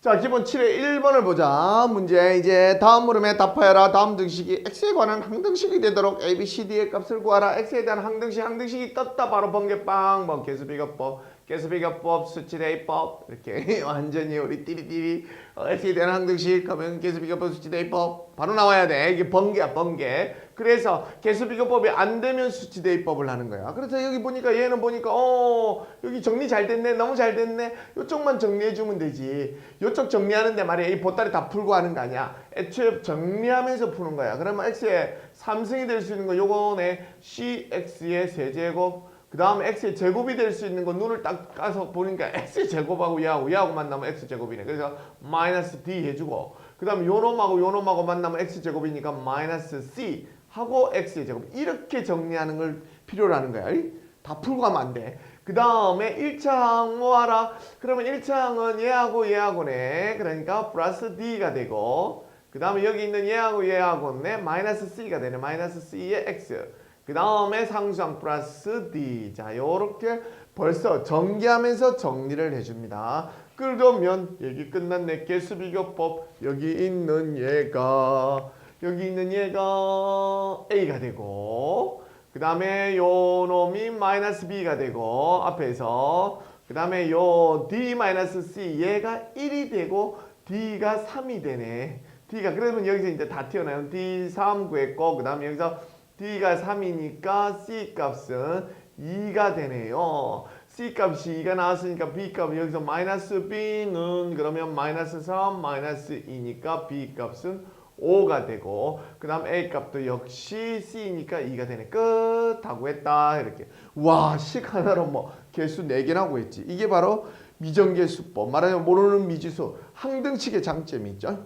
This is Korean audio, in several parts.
자, 기본 7의 1번을 보자. 문제 이제 다음 물음에 답하여라. 다음 등식이 x에 관한 항등식이 되도록 a, b, c, d의 값을 구하라. x에 대한 항등식, 항등식이 떴다. 바로 번개빵, 뭐 개수비교법, 개수비교법, 수치대입법 이렇게 완전히 우리 띠리띠리 어, x에 대한 항등식 하면 개수비교법, 수치대입법 바로 나와야 돼. 이게 번개야, 번개. 그래서 개수비교법이 안 되면 수치대입법을 하는 거야. 그래서 여기 보니까 얘는 보니까 어 여기 정리 잘 됐네, 너무 잘 됐네. 요쪽만 정리해 주면 되지. 요쪽 정리하는데 말이야 이 보따리 다 풀고 하는 거 아니야. 애초에 정리하면서 푸는 거야. 그러면 x의 3승이 될 수 있는 거 요거네 cx의 세제곱 그 다음에 x의 제곱이 될 수 있는 거 눈을 딱 까서 보니까 x의 제곱하고 얘하고 얘하고 만나면 x 제곱이네. 그래서 마이너스 d 해주고 그 다음에 요놈하고 요놈하고 만나면 x 제곱이니까 마이너스 c 하고 x의 제곱 이렇게 정리하는 걸 필요로 하는 거야. 이? 다 풀고 가면 안 돼. 그 다음에 1차항 뭐하라? 그러면 1차항은 얘하고 얘하고네. 그러니까 플러스 d가 되고 그 다음에 여기 있는 얘하고 얘하고네 마이너스 c가 되네. 마이너스 c의 x. 그 다음에 상수항 플러스 d. 자, 요렇게 벌써 전개하면서 정리를 해줍니다. 그러면 얘기 끝났네. 개수비교법. 여기 있는 얘가 여기 있는 얘가 a가 되고 그 다음에 요 놈이 마이너스 b가 되고 앞에서 그 다음에 요 d 마이너스 c 얘가 1이 되고 d가 3이 되네. d가 그러면 여기서 이제 다 튀어나요. d 3 구했고 그 다음에 여기서 d가 3이니까 c 값은 2가 되네요. c 값이 2가 나왔으니까 b 값은 여기서 마이너스 b는 그러면 마이너스 3 마이너스 2니까 b 값은 5가 되고 그 다음 A 값도 역시 C니까 2가 되네. 끝 하고 했다. 이렇게. 와 식 하나로 뭐 개수 4개 나고 했지. 이게 바로 미정계수법. 말하자면 모르는 미지수. 항등식의 장점이 있죠.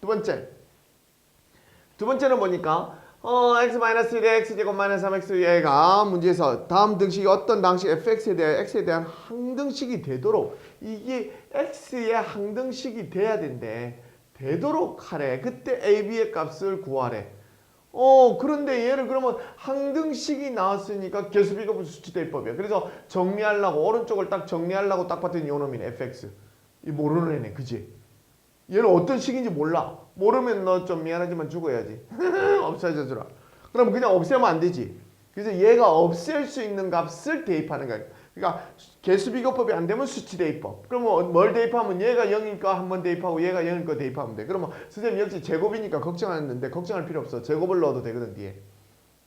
두 번째. 두 번째는 뭐니까? 어, x 마이너스 1에 x 제곱 마이너스 3x 얘가 문제에서 다음 등식이 어떤 방식 fx에 대한 x에 대한 항등식이 되도록 이게 x의 항등식이 돼야 된대. 되도록 하래. 그때 a, b의 값을 구하래. 어, 그런데 얘를 그러면 항등식이 나왔으니까 개수비교법 수치대입법이야. 그래서 정리하려고 오른쪽을 딱 정리하려고 딱 봤더니 요놈이네 fx. 이 모르는 애네, 그지? 얘는 어떤 식인지 몰라. 모르면 너 좀 미안하지만 죽어야지. 없어져 주라. 그럼 그냥 없애면 안 되지. 그래서 얘가 없앨 수 있는 값을 대입하는 거야. 그러니까 개수비교법이 안 되면 수치 대입법. 그러면 뭘 대입하면 얘가 0이니까 한 번 대입하고 얘가 0이니까 대입하면 돼. 그러면 선생님 역시 제곱이니까 걱정하는데 걱정할 필요 없어. 제곱을 넣어도 되거든 뒤에.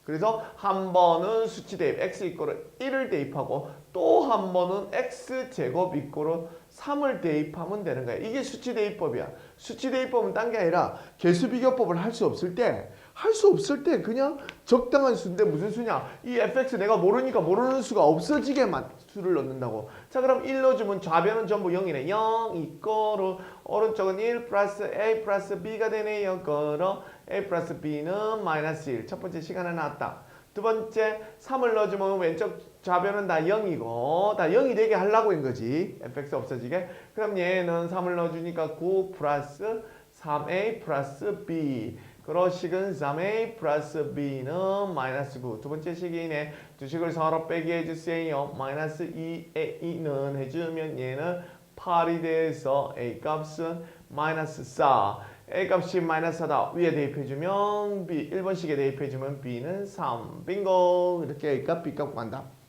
그래서 한 번은 수치 대입 x 이꼬를 1을 대입하고 또 한 번은 x 제곱 이꼬를 3을 대입하면 되는 거야. 이게 수치 대입법이야. 수치 대입법은 딴 게 아니라 개수 비교법을 할 수 없을 때 할 수 없을 때 그냥 적당한 수인데 무슨 수냐? 이 fx 내가 모르니까 모르는 수가 없어지게만 수를 넣는다고. 자 그럼 1 넣어주면 좌변은 전부 0이네. 0 이꼬로 오른쪽은 1 플러스 a 플러스 b가 되네요. 거로 a 플러스 b는 마이너스 1. 첫 번째 시간에 나왔다. 두 번째 3을 넣어주면 왼쪽 좌변은 다 0이고 다 0이 되게 하려고 한 거지. fx 없어지게. 그럼 얘는 3을 넣어주니까 9 플러스 3a 플러스 b. 그러식은 3a 플러스 b는 마이너스 9. 두 번째 식이네. 두 식을 서로 빼기 해주세요. 마이너스 2a 2는 해주면 얘는 8이 돼서 a 값은 마이너스 4. a 값이 마이너스 4다. 위에 대입해주면 b 1번식에 대입해주면 b는 3. 빙고. 이렇게 a 값 b 값 구한다.